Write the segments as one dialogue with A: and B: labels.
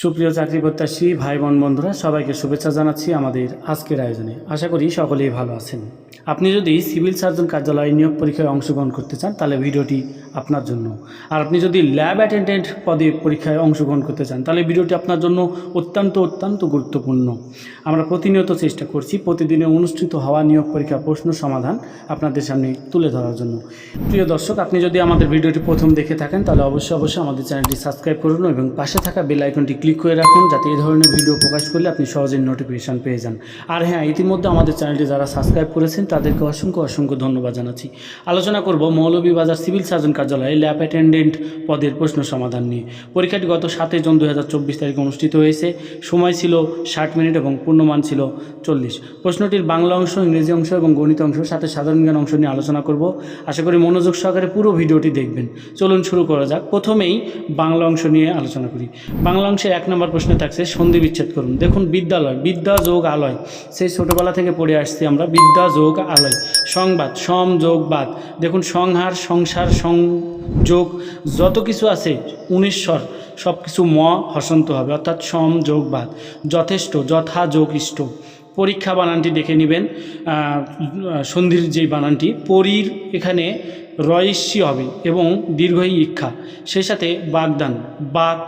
A: সুপ্রিয় চাকরি প্রত্যাশী ভাই বোন বন্ধুরা, সবাইকে শুভেচ্ছা জানাচ্ছি আমাদের আজকের আয়োজনে। আশা করি সকলেই ভালো আছেন। আপনি যদি সিভিল সার্জন কার্যালয়ে নিয়োগ পরীক্ষায় অংশগ্রহণ করতে চান, তাহলে ভিডিওটি আপনার জন্য। আর আপনি যদি ল্যাব অ্যাটেন্ডেন্ট পদে পরীক্ষায় অংশগ্রহণ করতে চান, তাহলে ভিডিওটি আপনার জন্য অত্যন্ত অত্যন্ত গুরুত্বপূর্ণ। আমরা প্রতিনিয়ত চেষ্টা করছি প্রতিদিনে অনুষ্ঠিত হওয়া নিয়োগ পরীক্ষা প্রশ্ন সমাধান আপনাদের সামনে তুলে ধরার জন্য। প্রিয় দর্শক, আপনি যদি আমাদের ভিডিওটি প্রথম দেখে থাকেন, তাহলে অবশ্যই অবশ্যই আমাদের চ্যানেলটি সাবস্ক্রাইব করুন এবং পাশে থাকা বেল আইকনটি ক্লিক করে রাখুন, যাতে এই ধরনের ভিডিও প্রকাশ করলে আপনি সহজেই নোটিফিকেশান পেয়ে যান। আর হ্যাঁ ইতিমধ্যে আমাদের চ্যানেলটি যারা সাবস্ক্রাইব করেছেন তাদেরকে অসংখ্য অসংখ্য ধন্যবাদ জানাচ্ছি। আলোচনা করব মৌলভীবাজার সিভিল সার্জন কার্যালয়ে ল্যাব অ্যাটেন্ডেন্ট পদের প্রশ্ন সমাধান নিয়ে। পরীক্ষাটি গত সাতই জুন দু হাজার চব্বিশ তারিখে অনুষ্ঠিত হয়েছে। সময় ছিল ষাট মিনিট এবং পূর্ণমান ছিল চল্লিশ। প্রশ্নটির বাংলা অংশ, ইংরেজি অংশ এবং গণিত অংশ সাথে সাধারণ জ্ঞান অংশ নিয়ে আলোচনা করব। আশা করি মনোযোগ সহকারে পুরো ভিডিওটি দেখবেন। চলুন শুরু করা যাক। প্রথমেই বাংলা অংশ নিয়ে আলোচনা করি। বাংলা অংশের এক নম্বর প্রশ্নে থাকছে, সন্ধি বিচ্ছেদ করুন। দেখুন, বিদ্যালয়, বিদ্যা যোগ আলয়। সেই ছোটোবেলা থেকে পড়ে আসছি আমরা। বিদ্যা যোগ আলয়। সংবাদ, সম, যোগ, বাদ। দেখুন, সংহার, সংসার সংযোগ যত কিছু আছে, উনিশ্বর সব কিছু ম, হসন্ত হবে। অর্থাৎ সম, যোগ, বাদ। যথেষ্ট, যথা যোগ ইষ্ট পরীক্ষা বানানটি দেখে নেবেন। সন্ধির যে বানানটি, পরীর এখানে রয়স্যি হবে এবং দীর্ঘই ইক্ষা। সেই সাথে বাগদান, বাক,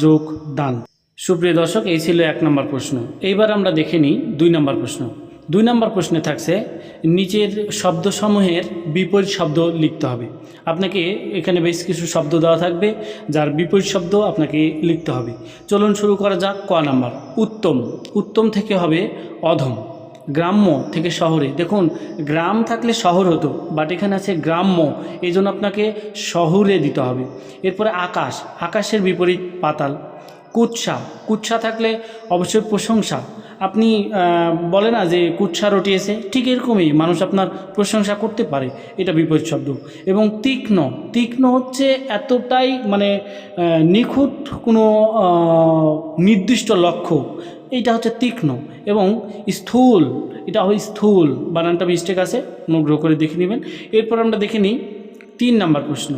A: যোগ, দান। সুপ্রিয় দর্শক, এই ছিল এক নম্বর প্রশ্ন। এইবার আমরা দেখে নিই দুই নম্বর প্রশ্ন। দুই নম্বর প্রশ্নে থাকছে, নিচের শব্দসমূহের বিপরীত শব্দ লিখতে হবে। আপনাকে এখানে বেশ কিছু শব্দ দেওয়া থাকবে, যার বিপরীত শব্দ আপনাকে লিখতে হবে। চলুন শুরু করা যাক ক নাম্বার। উত্তম। উত্তম থেকে হবে অধম। গ্রাম্য থেকে শহরে। দেখুন, গ্রাম থাকলে শহর হতো বাট এখানে আছে গ্রাম্য। এই জন্য আপনাকে শহরে দিতে হবে। এরপরে আকাশ। আকাশের বিপরীত পাতাল। কুৎসা কুৎসা থাকলে অবশ্যই প্রশংসা। আপনি বলে না যে কুৎসা রটিয়েছে, ঠিক এরকমই মানুষ আপনার প্রশংসা করতে পারে, এটা বিপরীত শব্দ। এবং তীক্ষ্ণ তীক্ষ্ণ হচ্ছে এতটাই মানে নিখুঁত কোনো নির্দিষ্ট লক্ষ্য, এইটা হচ্ছে তীক্ষ্ণ। এবং স্থূল, এটা হয় স্থূল, বানানটা মিস্টেক আছে, অনুগ্রহ করে দেখে নেবেন। এরপর আমরা দেখে নিই তিন নাম্বার প্রশ্ন।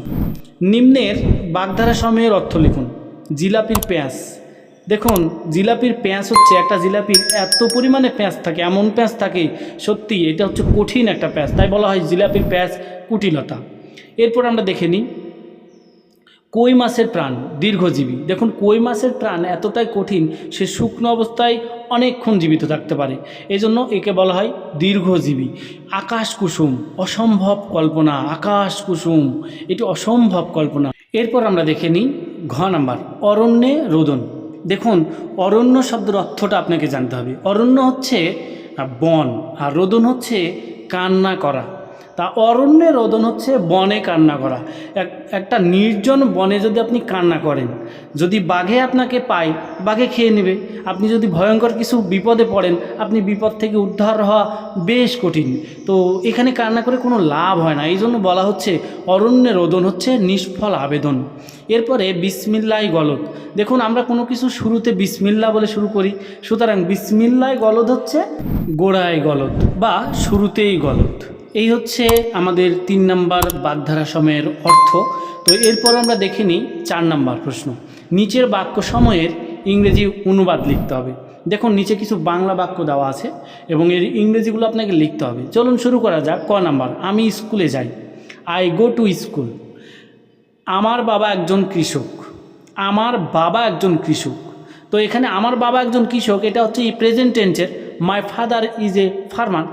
A: নিম্নের বাগধারা সময়ের অর্থ লিখুন। জিলাপির পেঁয়াজ। দেখুন, জিলাপির পেঁয়াজ হচ্ছে একটা জিলাপির এত পরিমাণে পেঁয়াজ থাকে, এমন পেঁয়াজ থাকে, সত্যি এটা হচ্ছে কঠিন একটা পেঁয়াজ। তাই বলা হয় জিলাপির পেঁয়াজ কুটিলতা। এরপর আমরা দেখে নিই, কই মাছের প্রাণ দীর্ঘজীবী। দেখুন, কই মাছের প্রাণ এতটাই কঠিন, সে শুকনো অবস্থায় অনেকক্ষণ জীবিত থাকতে পারে। এই জন্য একে বলা হয় দীর্ঘজীবী। আকাশ কুসুম, অসম্ভব কল্পনা, আকাশ কুসুম, এটি অসম্ভব কল্পনা। এরপর আমরা দেখে নিই ঘ নাম্বার, অরণ্যে রোদন। দেখুন, অরণ্য শব্দের অর্থটা আপনাকে জানতে হবে। অরণ্য হচ্ছে বন, আর রোদন হচ্ছে কান্না করা। তা অরণ্যে রোদন হচ্ছে বনে কান্না করা। এক, একটা নির্জন বনে যদি আপনি কান্না করেন, যদি বাঘে আপনাকে পায়, বাঘে খেয়ে নেবে। আপনি যদি ভয়ঙ্কর কিছু বিপদে পড়েন, আপনি বিপদ থেকে উদ্ধার হওয়া বেশ কঠিন। তো এখানে কান্না করে কোনো লাভ হয় না। এই জন্য বলা হচ্ছে অরণ্যে রোদন হচ্ছে নিষ্ফল আবেদন। এরপরে বিসমিল্লাই গলদ। দেখুন, আমরা কোনো কিছু শুরুতে বিসমিল্লা বলে শুরু করি। সুতরাং বিসমিল্লাই গলদ হচ্ছে গোড়ায় গলদ বা শুরুতেই গলদ। এই হচ্ছে আমাদের তিন নাম্বার বাগধারা সময়ের অর্থ। তো এরপর আমরা দেখে নিই চার নাম্বার প্রশ্ন। নিচের বাক্য সময়ের ইংরেজি অনুবাদ লিখতে হবে। দেখুন, নিচে কিছু বাংলা বাক্য দেওয়া আছে এবং এর ইংরেজিগুলো আপনাকে লিখতে হবে। চলুন শুরু করা যাক। ক নাম্বার, আমি স্কুলে যাই। I go to school. আমার বাবা একজন কৃষক। আমার বাবা একজন কৃষক। তো এখানে আমার বাবা একজন কৃষক, এটা হচ্ছে এই প্রেজেন্ট টেন্সের my father is a farmer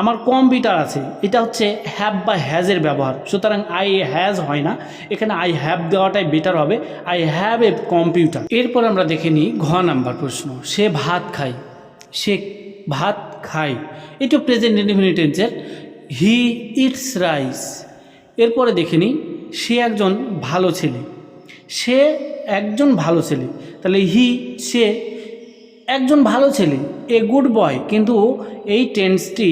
A: আমার কম্পিউটার আছে। এটা হচ্ছে হ্যাভ বা হ্যাজের ব্যবহার। সুতরাং আই হ্যাজ হয় না। এখানে আই হ্যাভ দেওয়াটাই বেটার হবে। আই হ্যাভ এ কম্পিউটার এরপর আমরা দেখে নিই ঘ নাম্বার প্রশ্ন। সে ভাত খায়। সে ভাত খায়। এটা প্রেজেন্ট ইনডিফিনিট টেন্সের হি ইটস রাইস এরপরে দেখে নিই, সে একজন ভালো ছেলে। সে একজন ভালো ছেলে। তাহলে হি সে একজন ভালো ছেলে। এ গুড বয় কিন্তু এই টেন্সটি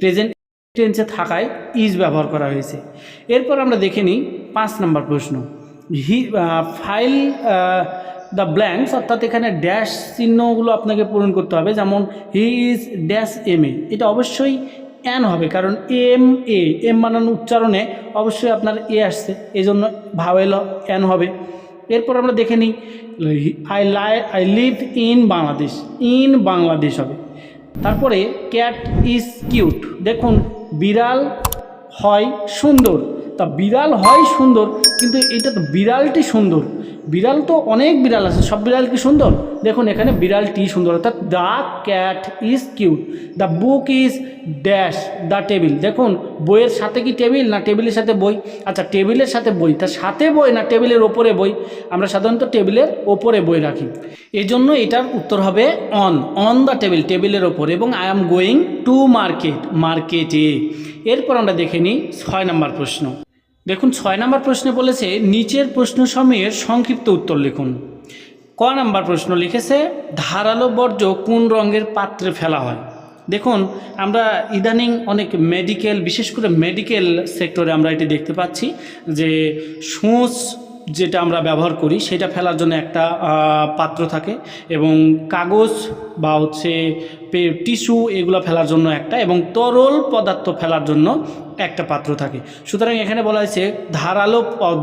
A: প্রেজেন্ট টেন্সে থাকায় ইজ ব্যবহার করা হয়েছে। এরপর আমরা দেখে নিই পাঁচ নম্বর প্রশ্ন। হি ফাইল দ্য ব্ল্যাঙ্কস অর্থাৎ এখানে ড্যাশ চিহ্নগুলো আপনাকে পূরণ করতে হবে, যেমন he is dash M A এটা অবশ্যই অ্যান হবে, কারণ এম এ এম বানানো উচ্চারণে অবশ্যই আপনার এ আসছে এই জন্য ভাওয়েল অ্যান হবে। এরপর আমরা দেখে নিই I lie I live in Bangladesh in Bangladesh হবে। তারপরে ক্যাট ইজ কিউট দেখুন, বিড়াল হয় সুন্দর। তা বিড়াল হয় সুন্দর, কিন্তু এটা তো বিড়ালটি সুন্দর। বিড়াল তো অনেক বিড়াল আছে, সব বিড়াল কি সুন্দর? দেখুন, এখানে বিড়ালটি সুন্দর, অর্থাৎ the cat is cute the book is dash the table দেখুন, বইয়ের সাথে কি টেবিল না টেবিলের সাথে বই? আচ্ছা টেবিলের সাথে বই তার সাথে বই না টেবিলের ওপরে বই? আমরা সাধারণত টেবিলের ওপরে বই রাখি। এই জন্য এটার উত্তর হবে অন অন দ্য টেবিল টেবিলের ওপর, এবং I am going to market মার্কেটে এরপর আমরা দেখে নিই ছয় নম্বর প্রশ্ন। দেখুন, ছয় নম্বর প্রশ্নে বলেছে, নিচের প্রশ্ন সময়ের সংক্ষিপ্ত উত্তর লিখুন। ক নাম্বার প্রশ্ন লিখেছে, ধারালো বর্জ্য কোন রঙের পাত্রে ফেলা হয়? দেখুন, আমরা ইদানিং অনেক মেডিকেল বিশেষ করে মেডিকেল সেক্টরে আমরা এটি দেখতে পাচ্ছি যে সূচ যেটা আমরা ব্যবহার করি, সেটা ফেলার জন্য একটা পাত্র থাকে এবং কাগজ বা হচ্ছে টিস্যু এগুলো ফেলার জন্য একটা এবং তরল পদার্থ ফেলার জন্য একটা পাত্র থাকে। সুতরাং এখানে বলা হয়েছে ধারালো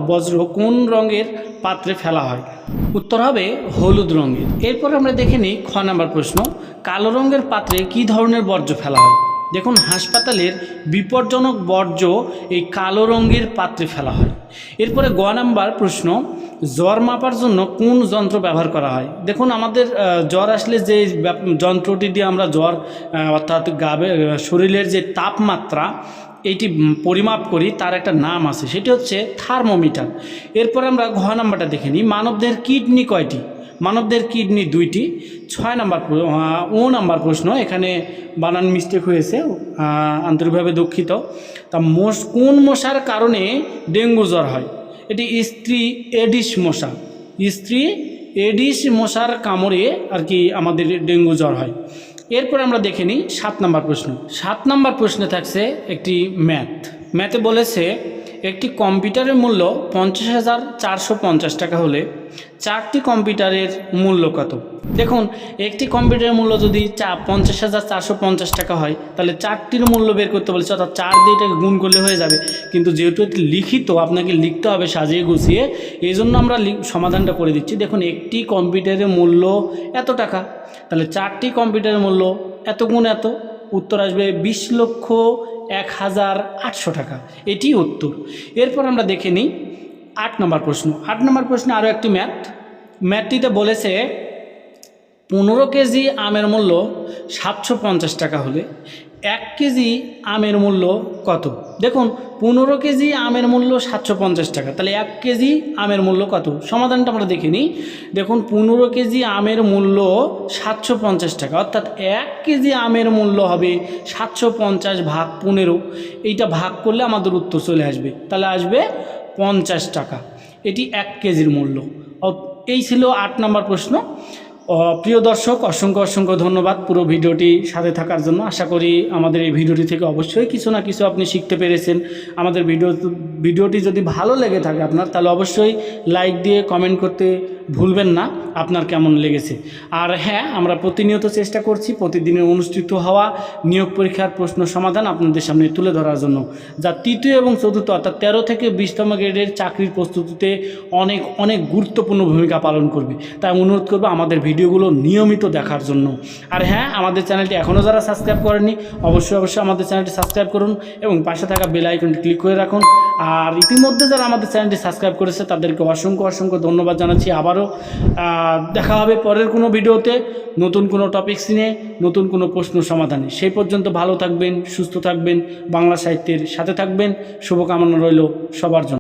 A: বজ্র কোন রঙের পাত্রে ফেলা হয়? উত্তর হবে হলুদ রঙের। এরপর আমরা দেখে নিই খ নাম্বার প্রশ্ন, কালো রঙের পাত্রে কী ধরনের বর্জ্য ফেলা হয়? দেখুন, হাসপাতালের বিপজ্জনক বর্জ্য এই কালো রঙের পাত্রে ফেলা হয়। এরপরে গ নাম্বার প্রশ্ন, জ্বর মাপার জন্য কোন যন্ত্র ব্যবহার করা হয়? দেখুন, আমাদের জ্বর আসলে যে যন্ত্রটি দিয়ে আমরা জ্বর অর্থাৎ গাবে, শরীরের যে তাপমাত্রা এইটি পরিমাপ করি, তার একটা নাম আছে, সেটি হচ্ছে থার্মোমিটার। এরপরে আমরা ঘ নাম্বারটা দেখে নিই। মানবদের কিডনি কয়টি? মানবদের কিডনি দুইটি, ছয় নাম্বার ও নাম্বার প্রশ্ন, এখানে বানান মিস্টেক হয়েছে আন্তরিকভাবে দুঃখিত। তা মোষ কোন মশার কারণে ডেঙ্গু জ্বর হয়? এটি স্ত্রী এডিস মশা। স্ত্রী এডিস মশার কামড়ে আর কি আমাদের ডেঙ্গু জ্বর হয়। এরপর আমরা দেখে নিই সাত নাম্বার প্রশ্ন। সাত নাম্বার প্রশ্নে থাকছে একটি ম্যাথ। ম্যাথে বলেছে একটি কম্পিউটারের মূল্য পঞ্চাশ হাজার চারশো পঞ্চাশ টাকা হলে চারটি কম্পিউটারের মূল্য কত? দেখুন, একটি কম্পিউটারের মূল্য যদি চা পঞ্চাশ হাজার চারশো পঞ্চাশ টাকা হয়, তাহলে চারটির মূল্য বের করতে বলেছে, অর্থাৎ চার দিয়ে এটাকে গুণ করলে হয়ে যাবে। কিন্তু যেহেতু লিখিত, আপনাকে লিখতে হবে, সাজিয়ে গুছিয়ে এই জন্য আমরা সমাধানটা করে দিচ্ছি। দেখুন, একটি কম্পিউটারের মূল্য এত টাকা, তাহলে চারটি কম্পিউটারের মূল্য এত গুণ এত, উত্তর আসবে বিশ লক্ষ এক হাজার আটশো টাকা। এটি উত্তর। এরপর আমরা দেখে নিই আট নম্বর প্রশ্ন। আট নম্বর প্রশ্নে আরও একটি ম্যাথ। ম্যাথটিতে বলেছে পনেরো কেজি আমের মূল্য সাতশো পঞ্চাশ টাকা হলে এক কেজি আমের মূল্য কত? দেখুন, পনেরো কেজি আমের মূল্য সাতশো পঞ্চাশ টাকা, তাহলে এক কেজি আমের মূল্য কত? সমাধানটা আমরা দেখে নিই। দেখুন, পনেরো কেজি আমের মূল্য সাতশো পঞ্চাশ টাকা, অর্থাৎ এক কেজি আমের মূল্য হবে সাতশো পঞ্চাশ ভাগ পনেরো। এইটা ভাগ করলে আমাদের উত্তর চলে আসবে। তাহলে আসবে পঞ্চাশ টাকা। এটি এক কেজির মূল্য। এই ছিল আট নম্বর প্রশ্ন। প্রিয় দর্শক, অসংখ্য অসংখ্য ধন্যবাদ পুরো ভিডিওটি সাথে থাকার জন্য। আশা করি আমাদের এই ভিডিওটি থেকে অবশ্যই কিছু না কিছু আপনি শিখতে পেরেছেন। আমাদের ভিডিও ভিডিওটি যদি ভালো লেগে থাকে আপনার, তাহলে অবশ্যই লাইক দিয়ে কমেন্ট করতে ভুলবেন না, আপনার কেমন লেগেছে। আর হ্যাঁ আমরা প্রতিনিয়ত চেষ্টা করছি প্রতিদিনের অনুষ্ঠিত হওয়া নিয়োগ পরীক্ষার প্রশ্ন সমাধান আপনাদের সামনে তুলে ধরার জন্য। যা তৃতীয় এবং চতুর্থ, অর্থাৎ তেরো থেকে বিশতম গ্রেডের চাকরির প্রস্তুতিতে অনেক অনেক গুরুত্বপূর্ণ ভূমিকা পালন করবে। তাই অনুরোধ করব আমাদের ভিডিওগুলো নিয়মিত দেখার জন্য। আর হ্যাঁ আমাদের চ্যানেলটি এখনও যারা সাবস্ক্রাইব করেনি অবশ্যই অবশ্যই আমাদের চ্যানেলটি সাবস্ক্রাইব করুন এবং পাশে থাকা বেল আইকনটি ক্লিক করে রাখুন। আর ইতিমধ্যে যারা আমাদের চ্যানেলটি সাবস্ক্রাইব করেছে, তাদেরকে অসংখ্য অসংখ্য ধন্যবাদ জানাচ্ছি। আবারও আহ, দেখা হবে পরের কোনো ভিডিওতে নতুন কোনো টপিকস নিয়ে নতুন কোনো প্রশ্ন সমাধানে। সেই পর্যন্ত ভালো থাকবেন সুস্থ থাকবেন বাংলা সাহিত্যের সাথে থাকবেন। শুভকামনা রইল সবার জন্য।